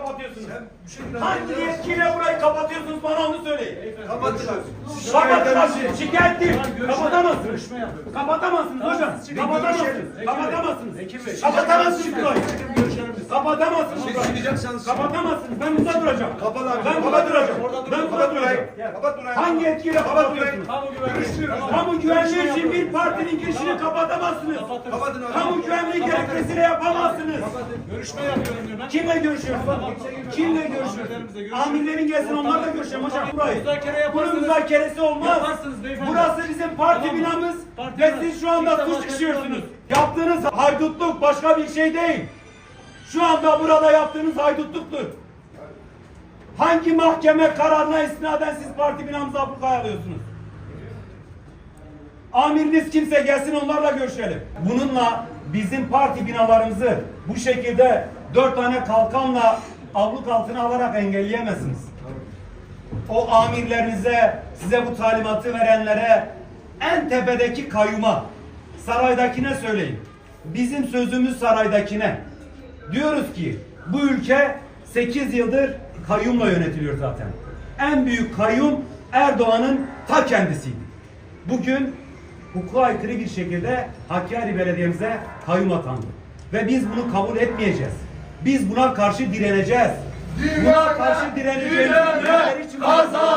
kapatıyorsunuz? Bu şekilde Hangi yetkiyle burayı kapatıyorsunuz bana onu söyleyin. kapattılar. Kapatamazsınız. Şikayet değil. Kapatamazsınız. görüşme yapıyoruz. Kapatamazsınız hocam. Kapatamazsınız. Kapatamazsınız. Ekim Bey. Kapatamazsınız burayı. Kapatamazsınız burayı. çıkacaksanız Kapatamazsınız. Ben burada duracağım. Kapat abi. Ben burada duracağım. Orada. Ben burada duracağım. Kapat burayı. Hangi yetkiyle Kapat kapatıyorsunuz? Kamu güvenliği. İçin bir partinin girişini kapatamazsınız. Kapatın abi. Kamu güvenliği gerekçesiyle yapamazsınız. Görüşme yapıyorum diyor. Ben Kimle görüşüyorsun? Kimle görüşüyorsun? Amirlerimizle görüşüyorum. Amirlerin gelsin onlarla görüşelim hocam burayı. Bunun müzakeresi olmaz. Burası bizim parti Tamam. Parti ve siz şu anda suç işliyorsunuz. tepki Yaptığınız haydutluk başka bir şey değil. Şu anda burada yaptığınız haydutluktur. Hangi mahkeme kararına istinaden siz parti binamıza ablukaya alıyorsunuz? Amiriniz kimse gelsin onlarla görüşelim. Bununla bizim parti binalarımızı bu şekilde dört tane kalkanla abluk altına alarak engelleyemezsiniz. O amirlerinize, size bu talimatı verenlere, en tepedeki kayyuma, saraydakine söyleyin. Bizim sözümüz saraydakine. Diyoruz ki bu ülke 8 yıldır kayyumla yönetiliyor zaten. En büyük kayyum Erdoğan'ın ta kendisiydi. Bugün hukuka aykırı bir şekilde Hakkari Belediye'mize kayyum atandı. Ve biz bunu kabul etmeyeceğiz. Biz buna karşı direneceğiz. Buna karşı direneceğiz. kazanacağız.